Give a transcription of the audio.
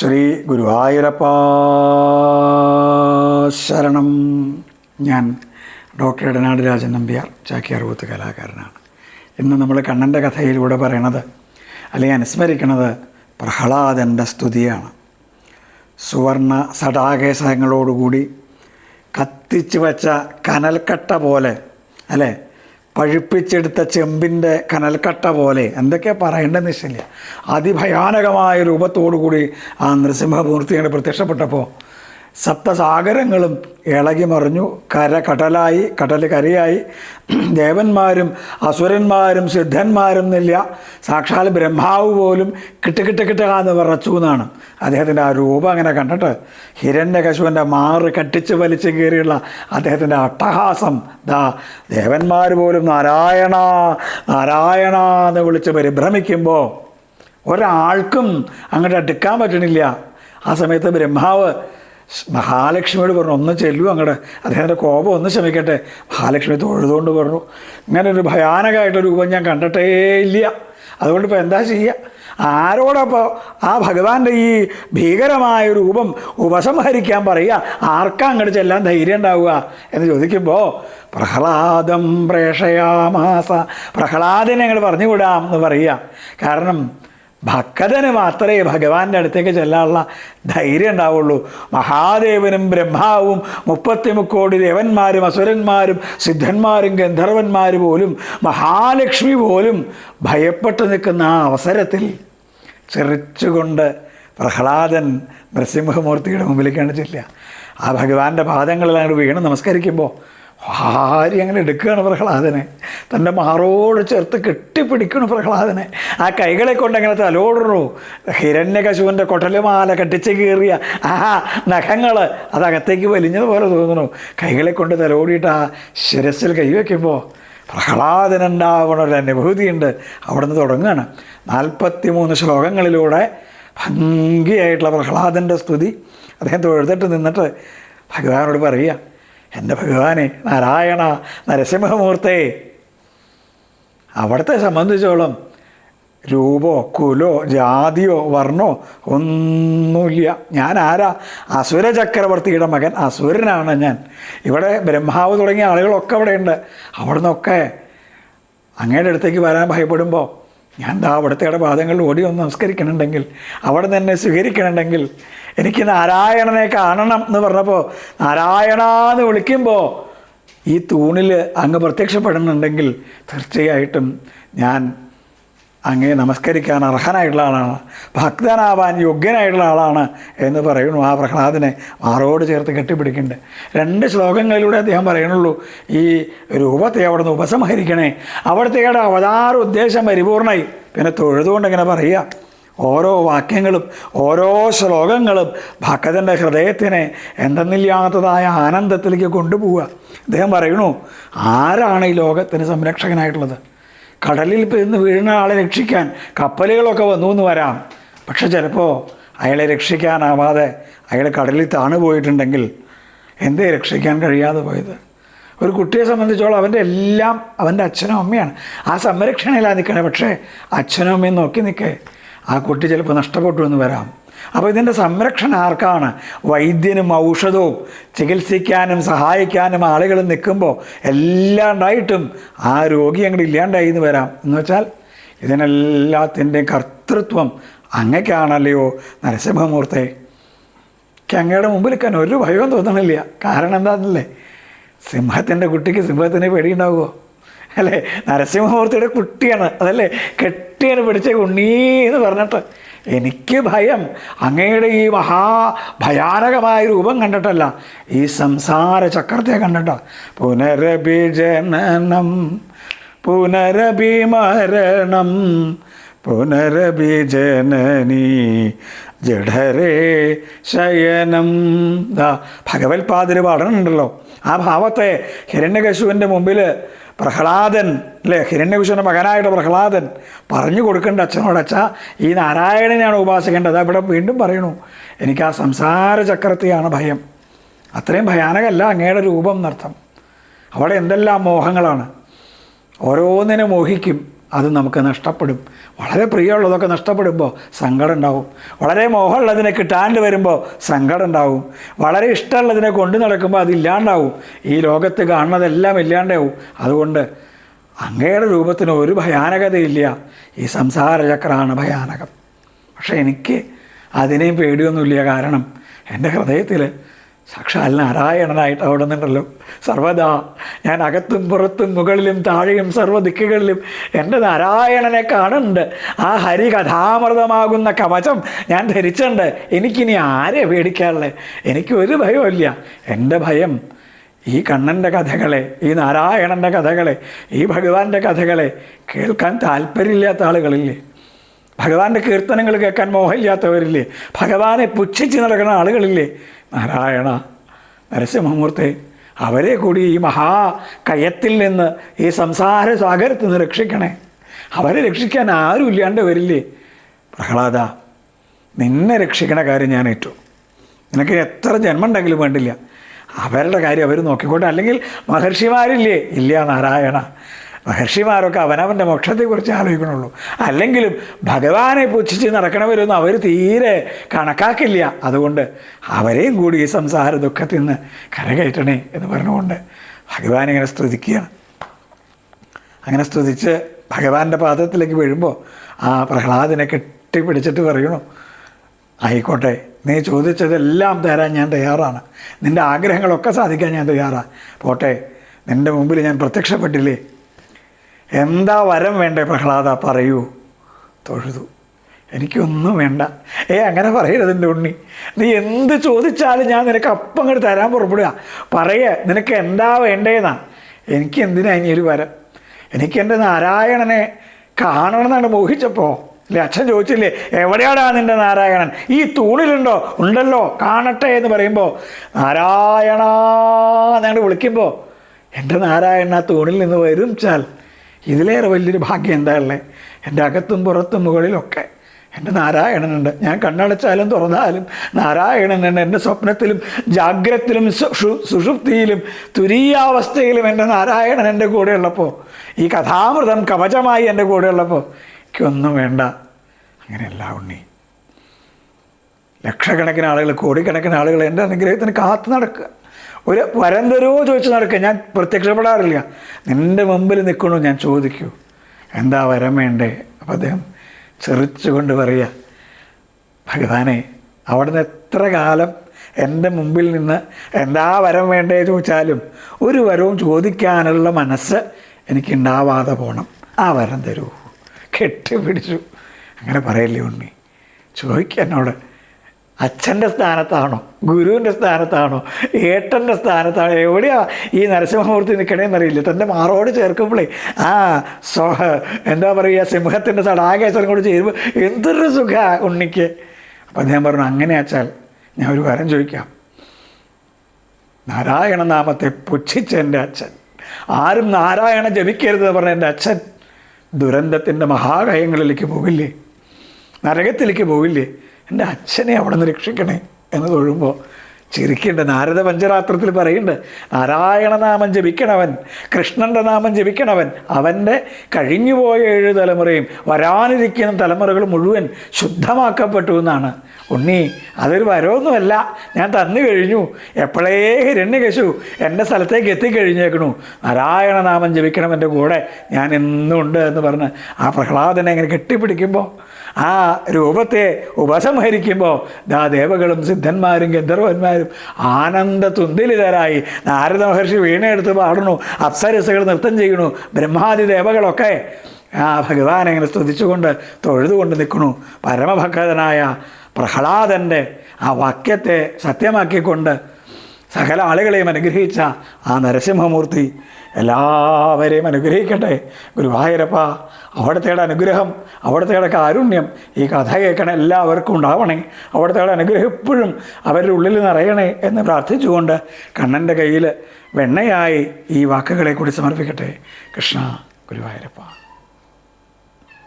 ശ്രീ ഗുരുവായൂരപ്പാ ശരണം. ഞാൻ ഡോക്ടർ ഇടനാട് രാജൻ നമ്പ്യാർ ചാക്യാർകൂത്ത് കലാകാരനാണ്. ഇന്ന് നമ്മൾ കണ്ണന്റെ കഥയിലൂടെ പറയണത് അല്ലെങ്കിൽ അനുസ്മരിക്കണത് പ്രഹ്ലാദന്റെ സ്തുതിയാണ്. സുവർണ സടാകേശങ്ങളോടുകൂടി കത്തിച്ചു വച്ച കനൽക്കട്ട പോലെ അല്ലേ? പഴുപ്പിച്ചെടുത്ത ചെമ്പിന്റെ കനൽക്കട്ട പോലെ. എന്തൊക്കെ പറയേണ്ടെന്ന് നിശ്ചയില്ല അതിഭയാനകമായ രൂപത്തോടു കൂടി ആ നൃസിംഹമൂർത്തിയുടെ പ്രത്യക്ഷപ്പെട്ടപ്പോൾ സപ്തസാഗരങ്ങളും ഇളകി മറിഞ്ഞു. കര കടലായി കടൽ കരയായി. ദേവന്മാരും അസുരന്മാരും സിദ്ധന്മാരും എന്നില്ല. സാക്ഷാൽ ബ്രഹ്മാവ് പോലും കിട്ട് കിട്ട് കിട്ടുകാന്ന് വിറച്ചു എന്നാണ്. അദ്ദേഹത്തിന്റെ ആ രൂപം അങ്ങനെ കണ്ടിട്ട് ഹിരണ്യകശുവിന്റെ മാറ് കട്ടിച്ച് വലിച്ച് കയറിയുള്ള അദ്ദേഹത്തിന്റെ അട്ടഹാസം ദാ ദേവന്മാർ പോലും നാരായണ നാരായണ എന്ന് വിളിച്ച് പരിഭ്രമിക്കുമ്പോൾ ഒരാൾക്കും അങ്ങോട്ട് അടുക്കാൻ പറ്റണില്ല. ആ സമയത്ത് ബ്രഹ്മാവ് മഹാലക്ഷ്മിയോട് പറഞ്ഞു ഒന്ന് ചെല്ലു അങ്ങോട്ട് അദ്ദേഹത്തിന്റെ കോപം ഒന്ന് ശമിക്കട്ടെ മഹാലക്ഷ്മി തൊഴുതുകൊണ്ട് പറഞ്ഞു ഇങ്ങനെ ഒരു ഭയാനകമായിട്ട് രൂപം ഞാൻ കണ്ടിട്ടേ ഇല്ല. അതുകൊണ്ട് ഇപ്പോൾ എന്താ ചെയ്യുക ആരോടപ്പോൾ ആ ഭഗവാന്റെ ഈ ഭീകരമായ രൂപം ഉപസംഹരിക്കാൻ പറയുക? ആർക്കാ അങ്ങോട്ട് ചെല്ലാൻ ധൈര്യം ഉണ്ടാവുക? എന്ന് ചോദിക്കുമ്പോൾ പ്രഹ്ലാദം പ്രേഷയാമാസ പ്രഹ്ലാദിനെ അങ്ങോട്ട് പറഞ്ഞുകൂടാം എന്ന് പറയുക. കാരണം ഭക്തന് മാത്രമേ ഭഗവാന്റെ അടുത്തേക്ക് ചെല്ലാനുള്ള ധൈര്യം ഉണ്ടാവുള്ളൂ. മഹാദേവനും ബ്രഹ്മാവും മുപ്പത്തിമുക്കോടി ദേവന്മാരും അസുരന്മാരും സിദ്ധന്മാരും ഗന്ധർവന്മാരും പോലും മഹാലക്ഷ്മി പോലും ഭയപ്പെട്ട് നിൽക്കുന്ന ആ അവസരത്തിൽ ചെറിച്ചുകൊണ്ട് പ്രഹ്ലാദൻ നരസിംഹമൂർത്തിയുടെ മുമ്പിലേക്കാണ് ചെല്ലുക ആ ഭഗവാന്റെ പാദങ്ങളിൽ അങ്ങോട്ട് വീണ് നമസ്കരിക്കുമ്പോൾ ഭാര്യ അങ്ങനെ എടുക്കുകയാണ് പ്രഹ്ലാദനെ. തന്റെ മാറോട് ചേർത്ത് കെട്ടിപ്പിടിക്കണു പ്രഹ്ലാദനെ. ആ കൈകളെ കൊണ്ട് അങ്ങനെ തലോടുന്നു. ഹിരണ്യകശുവിന്റെ കൊട്ടലുമാല കെട്ടിച്ച് കീറിയ ആ നഖങ്ങൾ അതകത്തേക്ക് വലിഞ്ഞതുപോലെ തോന്നുന്നു. കൈകളെ കൊണ്ട് തലോടിയിട്ട് ആ ശിരസിൽ കൈവയ്ക്കുമ്പോൾ പ്രഹ്ലാദനുണ്ടാവണ ഒരു അനുഭൂതിയുണ്ട്. അവിടെ നിന്ന് തുടങ്ങുകയാണ്. നാൽപ്പത്തി മൂന്ന് ശ്ലോകങ്ങളിലൂടെ ഭംഗിയായിട്ടുള്ള പ്രഹ്ലാദന്റെ സ്തുതി അദ്ദേഹം തൊഴുതിട്ട് നിന്നിട്ട് ഭഗവാനോട് പറയുക എന്റെ ഭഗവാനെ നാരായണ നരസിംഹമൂർത്തേ. അവിടത്തെ സംബന്ധിച്ചോളം രൂപോ കുലോ ജാതിയോ വർണോ ഒന്നുമില്ല. ഞാൻ ആരാ? അസുര ചക്രവർത്തിയുടെ മകൻ അസുരനാണ് ഞാൻ. ഇവിടെ ബ്രഹ്മാവ് തുടങ്ങിയ ആളുകളൊക്കെ അവിടെയുണ്ട്. അവിടെ നിന്നൊക്കെ അങ്ങയുടെ അടുത്തേക്ക് വരാൻ ഭയപ്പെടുമ്പോൾ ഞാൻ ദാ അവിടുത്തെ പാദങ്ങളിൽ ഓടി ഒന്ന് നമസ്കരിക്കണമെങ്കിൽ അവിടെ നിന്ന് എന്നെ സ്വീകരിക്കണമെങ്കിൽ എനിക്ക് നാരായണനെ കാണണം എന്ന് പറഞ്ഞപ്പോൾ നാരായണ എന്ന് വിളിക്കുമ്പോൾ ഈ തൂണിൽ അങ്ങ് പ്രത്യക്ഷപ്പെടുന്നുണ്ടെങ്കിൽ തീർച്ചയായിട്ടും ഞാൻ അങ്ങേ നമസ്കരിക്കാൻ അർഹനായിട്ടുള്ള ആളാണ് ഭക്തനാവാൻ യോഗ്യനായിട്ടുള്ള ആളാണ് എന്ന് പറയുന്നു. ആ പ്രഹ്ലാദിനെ മാറോട് ചേർത്ത് കെട്ടിപ്പിടിക്കുന്നുണ്ട്. രണ്ട് ശ്ലോകങ്ങളിലൂടെ അദ്ദേഹം പറയണുള്ളൂ ഈ രൂപത്തെ അവിടെ നിന്ന് ഉപസംഹരിക്കണേ അവിടുത്തെയുടെ അവതാര ഉദ്ദേശം പരിപൂർണമായി. പിന്നെ തൊഴുതുകൊണ്ട് ഇങ്ങനെ പറയുക ഓരോ വാക്യങ്ങളും ഓരോ ശ്ലോകങ്ങളും ഭക്തന്റെ ഹൃദയത്തിനെ എന്തെന്നില്ലാത്തതായ ആനന്ദത്തിലേക്ക് കൊണ്ടുപോവുക. അദ്ദേഹം പറയണു ആരാണ് ഈ ലോകത്തിന് സംരക്ഷകനായിട്ടുള്ളത്? കടലിൽ നിന്ന് വീഴുന്ന ആളെ രക്ഷിക്കാൻ കപ്പലുകളൊക്കെ വന്നു എന്ന് വരാം. പക്ഷെ ചിലപ്പോൾ അയാളെ രക്ഷിക്കാനാവാതെ അയാൾ കടലിൽ താണു പോയിട്ടുണ്ടെങ്കിൽ എന്തേ രക്ഷിക്കാൻ കഴിയാതെ പോയത്? ഒരു കുട്ടിയെ സംബന്ധിച്ചോളം അവന്റെ എല്ലാം അവന്റെ അച്ഛനും അമ്മയാണ്. ആ സംരക്ഷണയിലാണ് നിൽക്കണേ. പക്ഷേ അച്ഛനും അമ്മയും നോക്കി നിൽക്കേ. ആ കുട്ടി ചിലപ്പോൾ നഷ്ടപ്പെട്ടു എന്ന് വരാം. അപ്പോൾ ഇതിന്റെ സംരക്ഷണം ആർക്കാണ്? വൈദ്യനും ഔഷധവും ചികിത്സിക്കാനും സഹായിക്കാനും ആളുകൾ നിൽക്കുമ്പോൾ എല്ലാം ഉണ്ടായിട്ടും ആ രോഗി അങ്ങോട്ട് ഇല്ലാണ്ടായി എന്ന് വരാം. എന്ന് വെച്ചാൽ ഇതിനെല്ലാത്തിന്റെയും കർത്തൃത്വം അങ്ങക്കാണല്ലയോ നരസിംഹമൂർത്തെ? അങ്ങയുടെ മുമ്പിൽ നിൽക്കാൻ ഒരു ഭയവും തോന്നണില്ല. കാരണം എന്താണെന്നല്ലേ സിംഹത്തിന്റെ കുട്ടിക്ക് സിംഹത്തിന് പേടിയുണ്ടാവുമോ അല്ലേ? നരസിംഹമൂർത്തിയുടെ കുട്ടിയാണ്. അതല്ലേ? കെട്ടിയാണ് പിടിച്ച ഉണ്ണീ എന്ന് പറഞ്ഞിട്ട് എനിക്ക് ഭയം. അങ്ങയുടെ ഈ മഹാ ഭയാനകമായ രൂപം കണ്ടിട്ടല്ല. ഈ സംസാര ചക്രത്തെ കണ്ടിട്ട. പുനരഭിജനനം പുനരഭിമരണം പുനരഭിജനനി ജഡരേ ശയനം. ഭഗവത്പാതിര് പാടണുണ്ടല്ലോ. ആ ഭാവത്തെ ഹിരണ്യകശുവിന്റെ മുമ്പിൽ പ്രഹ്ലാദൻ അല്ലേ? ഹിരണ്യകശുവിന്റെ മകനായിട്ട് പ്രഹ്ലാദൻ പറഞ്ഞു കൊടുക്കേണ്ട അച്ഛനോട് അച്ഛാ ഈ നാരായണനെയാണ് ഉപാസിക്കേണ്ടത്. ഇവിടെ വീണ്ടും പറയണു എനിക്ക് ആ സംസാര ചക്രത്തെയാണ് ഭയം. അത്രയും ഭയാനകമല്ല അങ്ങയുടെ രൂപം എന്നർത്ഥം. അവിടെ എന്തെല്ലാം മോഹങ്ങളാണ്. ഓരോന്നിനെ മോഹിക്കും. അത് നമുക്ക് നഷ്ടപ്പെടും. വളരെ പ്രിയമുള്ളതൊക്കെ നഷ്ടപ്പെടുമ്പോൾ സങ്കടം ഉണ്ടാവും വളരെ മോഹമുള്ളതിനെ കിട്ടാണ്ട് വരുമ്പോൾ സങ്കടം ഉണ്ടാവും വളരെ ഇഷ്ടമുള്ളതിനെ കൊണ്ടു നടക്കുമ്പോൾ അതില്ലാണ്ടാവും ഈ ലോകത്ത് കാണുന്നതെല്ലാം ഇല്ലാണ്ടാവും. അതുകൊണ്ട് അങ്ങയുടെ രൂപത്തിന് ഒരു ഭയാനകതയില്ല. ഈ സംസാരചക്രമാണ് ഭയാനകം. പക്ഷേ എനിക്ക് അതിനെയും പേടിയൊന്നുമില്ല. കാരണം എന്റെ ഹൃദയത്തിൽ സാക്ഷാൽ നാരായണനായിട്ട് അവിടെ നിന്നുണ്ടല്ലോ സർവദാ ഞാൻ അകത്തും പുറത്തും മുകളിലും താഴെയും സർവ ദിക്കുകളിലും എന്റെ നാരായണനെ കാണുന്നുണ്ട്. ആ ഹരി കഥാമൃതമാകുന്ന കവചം ഞാൻ ധരിച്ചുണ്ട് എനിക്കിനി ആരെ പേടിക്കാനുള്ളത്? എനിക്ക് ഒരു ഭയമില്ല എന്റെ ഭയം ഈ കണ്ണന്റെ കഥകളെ ഈ നാരായണന്റെ കഥകളെ ഈ ഭഗവാന്റെ കഥകളെ കേൾക്കാൻ താല്പര്യമില്ലാത്ത ആളുകളില്ലേ? ഭഗവാന്റെ കീർത്തനങ്ങൾ കേൾക്കാൻ മോഹമില്ലാത്തവരില്ലേ? ഭഗവാനെ പുച്ഛിച്ച് നടക്കുന്ന ആളുകളില്ലേ? നാരായണ നരസിംഹമൂർത്തി അവരെ കൂടി ഈ മഹാ കയത്തിൽ നിന്ന് ഈ സംസാര സാഗരത്തിൽ നിന്ന് രക്ഷിക്കണേ. അവരെ രക്ഷിക്കാൻ ആരും ഇല്ലാണ്ട് വരില്ലേ? പ്രഹ്ലാദ നിന്നെ രക്ഷിക്കണ കാര്യം ഞാൻ ഏറ്റു. നിനക്ക് എത്ര ജന്മം ഉണ്ടെങ്കിലും വേണ്ടില്ല. അവരുടെ കാര്യം അവർ നോക്കിക്കോട്ടെ. അല്ലെങ്കിൽ മഹർഷിമാരില്ലേ? ഇല്ല നാരായണ. മഹർഷിമാരൊക്കെ അവനവന്റെ മോക്ഷത്തെക്കുറിച്ച് ആലോചിക്കണുള്ളൂ. അല്ലെങ്കിലും ഭഗവാനെ പുച്ഛിച്ച് നടക്കണവരൊന്നും അവർ തീരെ കണക്കാക്കില്ല. അതുകൊണ്ട് അവരെയും കൂടി ഈ സംസാര ദുഃഖത്തിൽ നിന്ന് കരകയറ്റണേ എന്ന് പറഞ്ഞുകൊണ്ട് ഭഗവാൻ ഇങ്ങനെ സ്തുതിക്കുകയാണ്. അങ്ങനെ സ്തുതിച്ച് ഭഗവാന്റെ പാദത്തിലേക്ക് വീഴുമ്പോൾ ആ പ്രഹ്ലാദിനെ കെട്ടിപ്പിടിച്ചിട്ട് പറയണു ആയിക്കോട്ടെ നീ ചോദിച്ചതെല്ലാം തരാൻ ഞാൻ തയ്യാറാണ്. നിന്റെ ആഗ്രഹങ്ങളൊക്കെ സാധിക്കാൻ ഞാൻ തയ്യാറാണ് പോട്ടെ നിന്റെ മുമ്പിൽ ഞാൻ പ്രത്യക്ഷപ്പെട്ടില്ലേ? എന്താ വരം വേണ്ടേ പ്രഹ്ലാദ? പറയൂ. തൊഴുതു. എനിക്കൊന്നും വേണ്ട. ഏ അങ്ങനെ പറയരുത് എന്റെ ഉണ്ണി. നീ എന്ത് ചോദിച്ചാലും ഞാൻ നിനക്ക് അപ്പം അങ്ങോട്ട് തരാൻ പുറപ്പെടുക. പറയേ നിനക്ക് എന്താ വേണ്ടേന്നാ? എനിക്ക് എന്തിനാ ഇനി ഒരു വരം? എനിക്ക് എന്റെ നാരായണനെ കാണണമെന്നാണ് മോഹിച്ചപ്പോൾ അല്ലേ അച്ഛൻ ചോദിച്ചില്ലേ എവിടെയാടാ നിന്റെ നാരായണൻ? ഈ തൂണിലുണ്ടോ? ഉണ്ടല്ലോ കാണട്ടെ എന്ന് പറയുമ്പോൾ നാരായണ എന്നങ്ങോട്ട് വിളിക്കുമ്പോൾ എന്റെ നാരായണ ആ തൂണിൽ നിന്ന് വരും ചാൽ. ഇതിലേറെ വലിയൊരു ഭാഗ്യം എന്താ ഉള്ളത് എന്റെ അകത്തും പുറത്തും മുകളിലൊക്കെ എന്റെ നാരായണനുണ്ട്. ഞാൻ കണ്ണടച്ചാലും തുറന്നാലും നാരായണനുണ്ട്. എന്റെ സ്വപ്നത്തിലും ജാഗ്രത്തിലും സുഷുപ്തിയിലും തുരീയാവസ്ഥയിലും എന്റെ നാരായണൻ എന്റെ കൂടെ ഉള്ളപ്പോൾ ഈ കഥാമൃതം കവചമായി എന്റെ കൂടെ ഉള്ളപ്പോൾ എനിക്കൊന്നും വേണ്ട. അങ്ങനെയല്ല ഉണ്ണി. ലക്ഷക്കണക്കിന് ആളുകൾ കോടിക്കണക്കിന് ആളുകൾ എന്റെ അനുഗ്രഹത്തിന് കാത്തു നടക്കുക. ഒരു വരം തരുമോ ചോദിച്ച് നടക്കുക. ഞാൻ പ്രത്യക്ഷപ്പെടാറില്ല. നിന്റെ മുമ്പിൽ നിൽക്കണോ? ഞാൻ ചോദിക്കൂ. എന്താ വരം വേണ്ടേ? അപ്പം അദ്ദേഹം ചെറിച്ചുകൊണ്ട് പറയുക ഭഗവാനെ അവിടുന്ന് എത്ര കാലം എന്റെ മുമ്പിൽ നിന്ന് എന്താ വരം വേണ്ടേ ചോദിച്ചാലും ഒരു വരവും ചോദിക്കാനുള്ള മനസ്സ് എനിക്കുണ്ടാവാതെ പോകണം ആ വരം തരൂ. കെട്ടിപ്പിടിച്ചു. അങ്ങനെ പറയല്ലേ ഉണ്ണി. ചോദിക്കുക എന്നോട് അച്ഛന്റെ സ്ഥാനത്താണോ ഗുരുവിന്റെ സ്ഥാനത്താണോ ഏട്ടന്റെ സ്ഥാനത്താണോ. എവിടെയാ ഈ നരസിംഹമൂർത്തി നിൽക്കണേന്നറിയില്ല. തന്റെ മാറോട് ചേർക്കുമ്പോഴേ ആ സ്വ എന്താ പറയുക സിംഹത്തിന്റെ സടാകേശ്വരം കൂടി ചേരുമ്പോൾ എന്തൊരു സുഖ ഉണ്ണിക്ക്. അപ്പം ഞാൻ പറഞ്ഞു അങ്ങനെ അച്ചാൽ ഞാൻ ഒരു കാര്യം ചോദിക്കാം. നാരായണ നാമത്തെ പുച്ഛിച്ച എന്റെ അച്ഛൻ ആരും നാരായണ ജപിക്കരുത് എന്ന് പറഞ്ഞ എന്റെ അച്ഛൻ ദുരന്തത്തിന്റെ മഹാകയങ്ങളിലേക്ക് പോകില്ലേ നരകത്തിലേക്ക് പോകില്ലേ എന്റെ അച്ഛനെ അവിടെ നിന്ന് രക്ഷിക്കണേ എന്ന് തൊഴുമ്പോൾ ചിരിക്കേണ്ട. നാരദ പഞ്ചരാത്രത്തിൽ പറയുന്നുണ്ട് നാരായണനാമം ജപിക്കണവൻ കൃഷ്ണന്റെ നാമം ജപിക്കണവൻ അവന്റെ കഴിഞ്ഞുപോയ ഏഴ് തലമുറയും വരാനിരിക്കുന്ന തലമുറകൾ മുഴുവൻ ശുദ്ധമാക്കപ്പെട്ടു എന്നാണ്. ഉണ്ണി അതൊരു വരവൊന്നുമല്ല. ഞാൻ തന്നു കഴിഞ്ഞു. എപ്പോഴേ ഹിരണ്യകശു എന്റെ സ്ഥലത്തേക്ക് എത്തിക്കഴിഞ്ഞേക്കണു. നാരായണനാമം ജപിക്കണം എന്റെ കൂടെ ഞാൻ എന്നുണ്ട് എന്ന് പറഞ്ഞ് ആ പ്രഹ്ലാദനെ ഇങ്ങനെ കെട്ടിപ്പിടിക്കുമ്പോൾ ആ രൂപത്തെ ഉപസംഹരിക്കുമ്പോൾ ദാ ദേവകളും സിദ്ധന്മാരും ഗന്ധർവന്മാരും ആനന്ദ തുന്തിലിതരായി നാരദ മഹർഷി വീണയെടുത്ത് പാടുന്നു അപ്സരസകൾ നൃത്തം ചെയ്യണു ബ്രഹ്മാദി ദേവകളൊക്കെ. ആ ഭഗവാൻ ഇങ്ങനെ സ്തുതിച്ചുകൊണ്ട് തൊഴുതുകൊണ്ട് നിൽക്കണു പരമഭക്തനായ പ്രഹ്ലാദന്റെ ആ വാക്യത്തെ സത്യമാക്കിക്കൊണ്ട് സകല ആളുകളെയും അനുഗ്രഹിച്ച ആ നരസിംഹമൂർത്തി എല്ലാവരെയും അനുഗ്രഹിക്കട്ടെ. ഗുരുവായൂരപ്പ അവിടുത്തെയുടെ അനുഗ്രഹം അവിടുത്തെയുടെ കാരുണ്യം ഈ കഥ കേൾക്കണ എല്ലാവർക്കും ഉണ്ടാവണേ. അവിടുത്തെയുടെ അനുഗ്രഹം എപ്പോഴും അവരുടെ ഉള്ളിൽ നിറയണേ എന്ന് പ്രാർത്ഥിച്ചുകൊണ്ട് കണ്ണന്റെ കയ്യിൽ വെണ്ണയായി ഈ വാക്കുകളെ കൂടി സമർപ്പിക്കട്ടെ. കൃഷ്ണ ഗുരുവായൂരപ്പ.